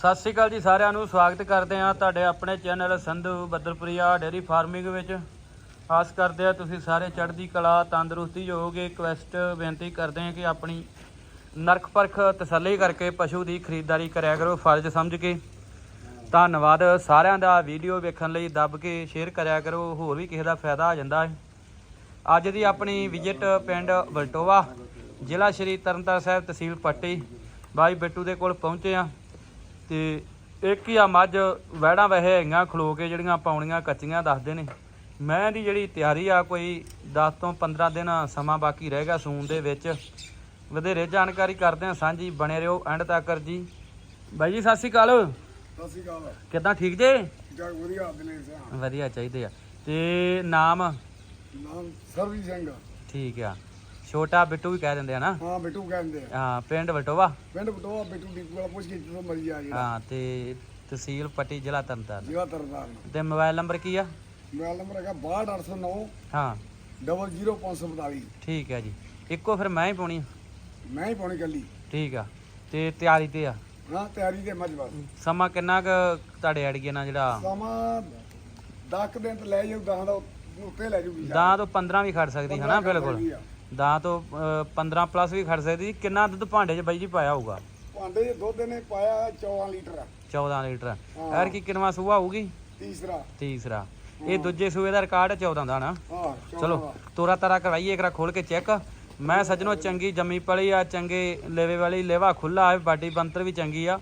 ਸਤਿ ਸ਼੍ਰੀ ਅਕਾਲ ਜੀ ਸਾਰਿਆਂ ਨੂੰ, ਸਵਾਗਤ ਕਰਦੇ ਹਾਂ ਤੁਹਾਡੇ ਆਪਣੇ channel Sandhu Badalpuria dairy farming ਵਿੱਚ। ਆਸ ਕਰਦੇ ਆ ਤੁਸੀਂ ਸਾਰੇ ਚੜ੍ਹਦੀ ਕਲਾ, ਤੰਦਰੁਸਤੀ ਹੋਵੋਗੇ ਰਿਕਵੈਸਟ ਬੇਨਤੀ ਕਰਦੇ ਹਾਂ ਕਿ ਆਪਣੀ ਨਰਖ ਪਰਖ ਤਸੱਲੀ ਕਰਕੇ ਪਸ਼ੂ ਦੀ ਖਰੀਦਦਾਰੀ ਕਰਿਆ ਕਰੋ, ਫਰਜ਼ ਸਮਝ ਕੇ। ਧੰਨਵਾਦ ਸਾਰਿਆਂ ਦਾ, ਵੀਡੀਓ ਵੇਖਣ ਲਈ ਦੱਬ ਕੇ ਸ਼ੇਅਰ ਕਰਿਆ ਕਰੋ, ਹੋਰ ਵੀ ਕਿਸੇ ਦਾ ਫਾਇਦਾ ਆ ਜਾਂਦਾ ਹੈ। ਅੱਜ ਦੀ ਆਪਣੀ ਵਿਜ਼ਿਟ ਪਿੰਡ ਵਲਟੋਵਾ ਜ਼ਿਲ੍ਹਾ ਸ਼੍ਰੀ ਤਰਨਤਾਰਨ ਸਾਹਿਬ ਤਹਿਸੀਲ ਪੱਟੀ। ਬਾਈ ਬਿੱਟੂ ਦੇ ਕੋਲ ਪਹੁੰਚੇ ਆ ਤੇ ਇੱਕ ਹੀ ਆ ਮੱਝ ਵਹਿੜਾਂ ਵਹਿ ਹੈਗੀਆਂ ਖਲੋ ਕੇ ਜਿਹੜੀਆਂ ਪਾਉਣੀਆਂ ਕੱਚੀਆਂ ਦੱਸਦੇ ਨੇ। ਮੈਂ ਦੀ ਜਿਹੜੀ ਤਿਆਰੀ ਆ ਕੋਈ 10 ਤੋਂ 15 ਦਿਨ ਸਮਾਂ ਬਾਕੀ ਰਹਿ ਗਿਆ ਸੂਣ ਦੇ ਵਿੱਚ। ਵਧੇਰੇ ਜਾਣਕਾਰੀ ਕਰਦੇ ਆ ਸਾਂਝੀ ਬਣੇ ਰਹੋ ਐਂਡ ਤੱਕ ਜੀ ਬਾਈ ਜੀ ਸਤਿ ਸ਼੍ਰੀ ਅਕਾਲ। ਸਤਿ ਸ਼੍ਰੀ ਅਕਾਲ। ਕਿੱਦਾਂ ਠੀਕ ਜੇ? ਵਧੀਆ ਸਿਆ। ਵਧੀਆ ਚਾਹੀਦੇ ਆ। ਤੇ ਨਾਮ? ਨਾਮ ਸਰਵੀ ਸਿੰਘ ਠੀਕ ਆ। ਛੋਟਾ ਬਿੱਟੂ ਵੀ ਕਹਿ ਦਿੰਦੇ ਆ ਨਾ। ਹਾਂ ਬਿੱਟੂ ਕਹਿੰਦੇ ਆ। ਹਾਂ ਪਿੰਡ ਵਟੋਵਾ। ਪਿੰਡ ਬਟੋਆ ਬਿੱਟੂ ਡੀਪੂ ਵਾਲਾ ਪੁੱਛ ਕੇ ਜਦੋਂ ਮਰਜ਼ੀ ਆ ਜਿਹੜਾ ਹਾਂ ਤੇ ਤਹਿਸੀਲ ਪੱਟੀ ਜ਼ਿਲ੍ਹਾ ਤਰਨਤਾਰਨ। ਜ਼ਿਲ੍ਹਾ ਤਰਨਤਾਰਨ। ਤੇ ਮੋਬਾਈਲ ਨੰਬਰ ਕੀ ਆ? ਮੋਬਾਈਲ ਨੰਬਰ ਹੈਗਾ 62809 ਹਾਂ। 00542 ਠੀਕ ਹੈ ਜੀ। ਇੱਕੋ ਫਿਰ ਮੈਂ ਹੀ ਪਾਉਣੀ ਆ। ਮੈਂ ਹੀ ਪਾਉਣੀ ਕੱਲੀ ਠੀਕ ਆ। ਤੇ ਤਿਆਰੀ ਤੇ ਆ। ਹਾਂ ਤਿਆਰੀ ਦੇ ਮੱਝ ਬਸ। ਸਮਾਂ ਕਿੰਨਾ ਕੁ ਤੁਹਾਡੇ ਅੜੀਏ ਨਾਲ ਜਿਹੜਾ? ਸਮਾਂ 10 ਦਿਨ ਤੇ ਲੈ ਜਾਊ 10 ਦਾ ਉੱਤੇ ਲੈ ਜਾਊਗੀ। ਦਾਂ ਤੋਂ 15 ਵੀ ਖੜ ਸਕਦੀ ਹੈ ਨਾ ਬਿਲਕੁਲ। ਦਾਂ ਤੋਂ ਅ, 15 ਪਲੱਸ ਵੀ ਖੜ ਸਕਦੀ। ਕਿੰਨਾ ਦੁੱਧ ਭਾਂਡੇ 'ਚ ਬਾਈ ਜੀ ਪਾਇਆ ਹੋਊਗਾ? ਭਾਂਡੇ 'ਚ ਦੁੱਧ ਨੇ ਪਾਇਆ 14 ਲੀਟਰ। 14 ਲੀਟਰ। ਐਰ ਕੀ ਕਿੰਨਵਾ ਸੂਆ ਹੋਊਗੀ? ਤੀਸਰਾ। ਤੀਸਰਾ। ਇਹ ਦੂਜੇ ਸੂਏ ਦਾ ਰਿਕਾਰਡ 14 ਦਾ ਨਾ? ਹਾਂ 14 ਚਲੋ। ਤੋਰਾ ਤਾਰਾ ਕਰਵਾਈਏ ਇੱਕ ਰਾ ਖੋਲ ਕੇ ਚੈੱਕ। ਮੈਂ ਸੱਜਣੋ ਚੰਗੀ ਜੰਮੀ ਪਲੀ ਆ ਚੰਗੇ ਲੇਵੇ ਵਾਲੀ ਲੇਵਾ ਖੁੱਲਾ ਹੈ ਬਾਡੀ ਬੰਤਰ ਵੀ ਚੰਗੀ ਆ।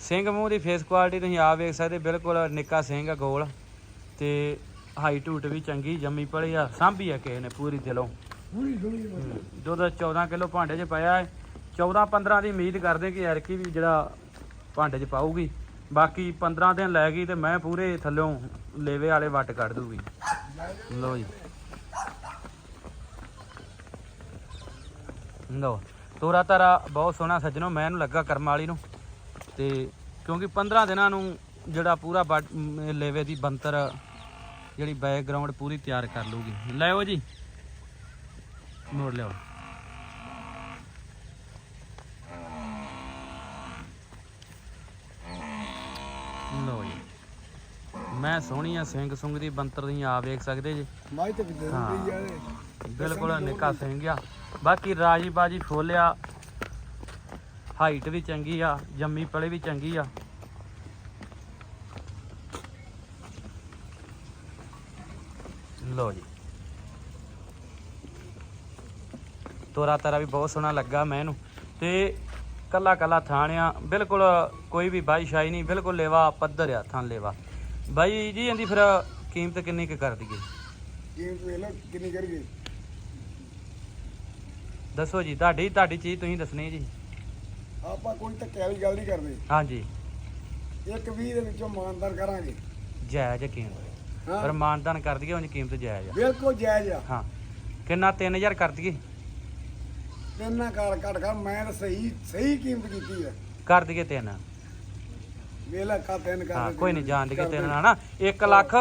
ਸਿੰਘ ਮੂੰਹ ਦੀ ਫੇਸ ਕੁਆਲਿਟੀ ਤੁਸੀਂ ਆਪ ਵੇਖ ਸਕਦੇ ਬਿਲਕੁਲ ਨਿੱਕਾ ਸਿੰਘ ਆ ਗੋਲ। ਤੇ ਹਾਈਟ ਹੂਟ ਵੀ ਚੰਗੀ ਜੰਮੀ ਪਲੀ ਆ ਸਾਂਭੀ ਆ ਕਿਸੇ ਨੇ ਪੂਰੀ ਦਿਲੋਂ। ਪੂਰੀ ਦੁਨੀ ਦੁੱਧ 14 ਕਿਲੋ ਭਾਂਡੇ 'ਚ ਪਿਆ ਹੈ 14 15 ਦੀ ਉਮੀਦ ਕਰਦੇ ਕਿ ਐਰਕੀ ਵੀ ਜਿਹੜਾ ਭਾਂਡੇ 'ਚ ਪਾਊਗੀ। ਬਾਕੀ 15 ਦਿਨ ਲੈ ਗਈ ਤੇ ਮੈਂ ਪੂਰੇ ਥੱਲੋਂ ਲੇਵੇ ਵਾਲੇ ਵੱਟ ਕੱਢ ਦੂਗੀ। ਲਓ ਜੀ। ਲਓ ਤੋਰਾ ਤਾਰਾ ਬਹੁਤ ਸੋਹਣਾ ਸੱਜਣੋ, ਮੈਂ ਇਹਨੂੰ ਲੱਗਾ ਕਰਮ ਵਾਲੀ ਨੂੰ। ਤੇ ਕਿਉਂਕਿ 15 ਦਿਨਾਂ ਨੂੰ ਜਿਹੜਾ ਪੂਰਾ ਵੱਟ- ਲੇਵੇ ਦੀ ਬੰਤਰ ਜਿਹੜੀ ਬੈਕਗ੍ਰਾਉਂਡ ਪੂਰੀ ਤਿਆਰ ਕਰ ਲੂਗੀ ਲੈਓ ਜੀ। ਮੋੜ ਲਿਓ ਲਓ ਜੀ ਮੈਂ ਸੋਹਣੀ ਆ ਸਿੰਘ ਸੁੰਗ ਦੀ ਬੰਤਰ ਦੀ ਆ ਵੇਖ ਸਕਦੇ ਜੀ ਮੱਝ ਤੇ। ਪਈ ਆ। ਬਿਲਕੁਲ ਨਿੱਕਾ ਸਿੰਘ ਆ ਬਾਕੀ ਰਾਜੀ ਬਾਜੀ ਫੋਲਿਆ ਹਾਈਟ ਵੀ ਚੰਗੀ ਆ ਜੰਮੀ ਪਲੇ ਵੀ ਚੰਗੀ ਆ ਲੋ ਜੀ ਤੋਰਾ ਤਾਰਾ ਵੀ ਬਹੁਤ ਸੋਹਣਾ ਲੱਗਾ ਮੈਂ ਇਹਨੂੰ ਤੇ ਕੱਲਾ ਕੱਲਾ ਥਾਣਿਆ ਬਿਲਕੁਲ ਕੋਈ ਵੀ ਬਾਈ ਸ਼ਾਈ ਨਹੀਂ ਬਿਲਕੁਲ ਲੇਵਾ ਪੱਧਰ ਆ ਥਾਂ ਲੇਵਾ। ਬਾਈ ਜੀ ਇਹਦੀ ਫਿਰ ਕੀਮਤ ਕਿੰਨੀ ਕੁ ਕਰ ਦਈਏ? ਕੀਮਤ ਵੇਖ ਲਓ ਕਿੰਨੀ ਕਰੀਏ ਦੱਸੋ ਜੀ ਤੁਹਾਡੀ ਤੁਹਾਡੀ ਚੀਜ਼ ਤੁਸੀਂ ਦੱਸਣੀ ਜੀ। ਆਪਾਂ ਕੋਈ ਧੱਕੇ ਵਾਲੀ ਗੱਲ ਨਹੀਂ ਕਰਦੇ। ਹਾਂਜੀ। ਇੱਕ 20 ਦੇ ਵਿੱਚੋਂ ਮਾਨਦਾਰ ਕਰਾਂਗੇ। ਜਾਇਜ਼ ਹੈ ਕੀਮਤ। ਹਾਂ। ਪਰ ਮਾਨਦਾਨ ਕਰ ਦਈਏ ਉਂਝ ਕੀਮਤ ਜਾਇਜ਼ ਆ। ਬਿਲਕੁਲ ਜਾਇਜ਼ ਆ। ਹਾਂ। ਕਿੰਨਾ? 3000 ਕਰ ਦਈਏ। ਤਿੰਨਾਂ ਕਾਰ ਕੱਟ ਕਰ ਮੈਂ ਤਾਂ ਸਹੀ ਸਹੀ ਕੀਮਤ ਕੀਤੀ ਹੈ ਕਰ ਦਈਏ ਤਿੰਨ ਵੇਲਾ ਕਾ ਤਿੰਨ ਕਰ ਹਾਂ ਕੋਈ ਨਹੀਂ ਜਾਣ ਦਈਏ ਤਿੰਨ ਨਾ 1 ਲੱਖ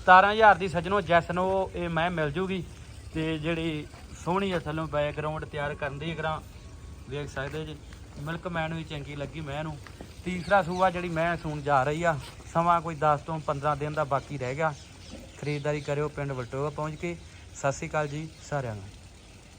17000 ਦੀ ਸੱਜਣੋ ਜੈਸ ਨੂੰ ਇਹ ਮੈਂ ਮਿਲ ਜੂਗੀ। ਤੇ ਜਿਹੜੀ ਸੋਹਣੀ ਅਸਲੋਂ ਬੈਕਗ੍ਰਾਉਂਡ ਤਿਆਰ ਕਰਨ ਦੀ ਕਰਾਂ। ਵੇਖ ਸਕਦੇ ਜੀ ਮਿਲਕ ਮੈਨ ਵੀ ਚੰਗੀ ਲੱਗੀ ਮੈਂ ਨੂੰ ਤੀਸਰਾ ਸੂਆ ਜਿਹੜੀ ਮੈਂ ਸੂਣ ਜਾ ਰਹੀ ਆ ਸਮਾਂ ਕੋਈ 10 ਤੋਂ 15 ਦਿਨ ਦਾ ਬਾਕੀ ਰਹਿ ਗਿਆ। ਖਰੀਦਦਾਰੀ ਕਰਿਓ ਪਿੰਡ ਵਲਟੋਆ ਪਹੁੰਚ ਕੇ। ਸਤਿ ਸ਼੍ਰੀ ਅਕਾਲ ਜੀ ਸਾਰਿਆਂ ਨੂੰ।